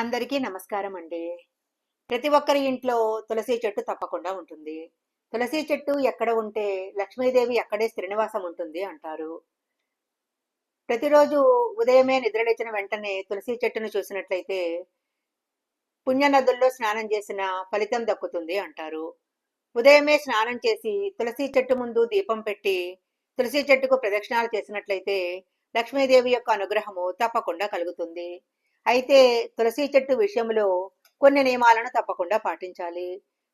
అందరికీ నమస్కారం అండి. ప్రతి ఒక్కరి ఇంట్లో తులసి చెట్టు తప్పకుండా ఉంటుంది. తులసి చెట్టు ఎక్కడ ఉంటే లక్ష్మీదేవి ఎక్కడే శ్రీనివాసం ఉంటుంది అంటారు. ప్రతిరోజు ఉదయమే నిద్రలేచిన వెంటనే తులసి చెట్టును చూసినట్లయితే పుణ్య నదుల్లో స్నానం చేసిన ఫలితం దక్కుతుంది అంటారు. ఉదయమే స్నానం చేసి తులసి చెట్టు ముందు దీపం పెట్టి తులసి చెట్టుకు ప్రదక్షిణాలు చేసినట్లయితే లక్ష్మీదేవి యొక్క అనుగ్రహము తప్పకుండా కలుగుతుంది. అయితే తులసి చెట్టు విషయంలో కొన్ని నియమాలను తప్పకుండా పాటించాలి.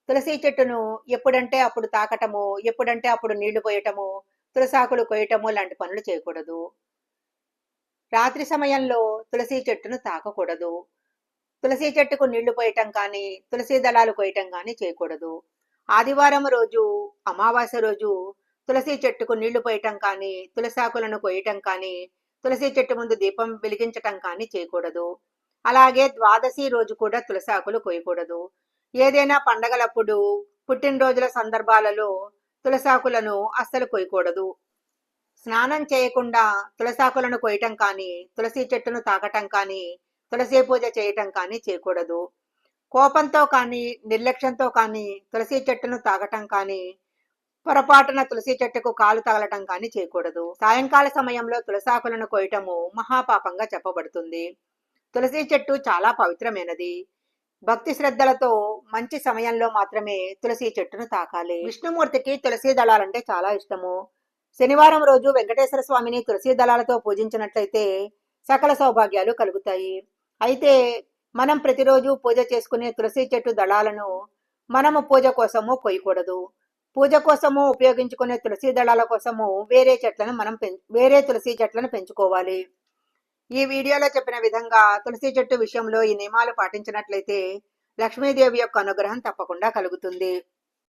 తులసి చెట్టును ఎప్పుడంటే అప్పుడు తాకటము ఎప్పుడంటే అప్పుడు నీళ్ళు పోయటము తులసాకులు కొయ్యటము లాంటి పనులు చేయకూడదు. రాత్రి సమయంలో తులసి చెట్టును తాకకూడదు. తులసి చెట్టుకు నీళ్ళు పోయటం కానీ తులసి దళాలు కొయ్యటం కానీ చేయకూడదు. ఆదివారం రోజు అమావాస్య రోజు తులసి చెట్టుకు నీళ్ళు పోయటం కానీ తులసాకులను కొయ్యటం కానీ తులసి చెట్టు ముందు దీపం వెలిగించటం కానీ చేయకూడదు. అలాగే ద్వాదశి రోజు కూడా తులసాకులు కోయకూడదు. ఏదైనా పండగలప్పుడు పుట్టినరోజుల సందర్భాలలో తులసాకులను అస్సలు కొయ్యకూడదు స్నానం చేయకుండా తులసాకులను కొయ్యటం కానీ తులసి చెట్టును తాకటం కానీ తులసి పూజ చేయటం కానీ చేయకూడదు. కోపంతో కానీ నిర్లక్ష్యంతో కానీ తులసి చెట్టును తాగటం కానీ పొరపాటున తులసి చెట్టుకు కాలు తగలటం కానీ చేయకూడదు. సాయంకాల సమయంలో తులసాకులను కోయటము మహాపాపంగా చెప్పబడుతుంది. తులసి చెట్టు చాలా పవిత్రమైనది. భక్తి శ్రద్ధలతో మంచి సమయంలో మాత్రమే తులసి చెట్టును తాకాలి. విష్ణుమూర్తికి తులసి దళాలంటే చాలా ఇష్టము. శనివారం రోజు వెంకటేశ్వర స్వామిని తులసి దళాలతో పూజించినట్లయితే సకల సౌభాగ్యాలు కలుగుతాయి. అయితే మనం ప్రతిరోజు పూజ చేసుకునే తులసి చెట్టు దళాలను మనము పూజ కోసము కొయ్యకూడదు. పూజ కోసము ఉపయోగించుకునే తులసి దళాల కోసము వేరే చెట్లను మనం వేరే తులసి చెట్లను పెంచుకోవాలి. ఈ వీడియోలో చెప్పిన విధంగా తులసి చెట్టు విషయంలో ఈ నియమాలు పాటించినట్లయితే లక్ష్మీదేవి యొక్క అనుగ్రహం తప్పకుండా కలుగుతుంది.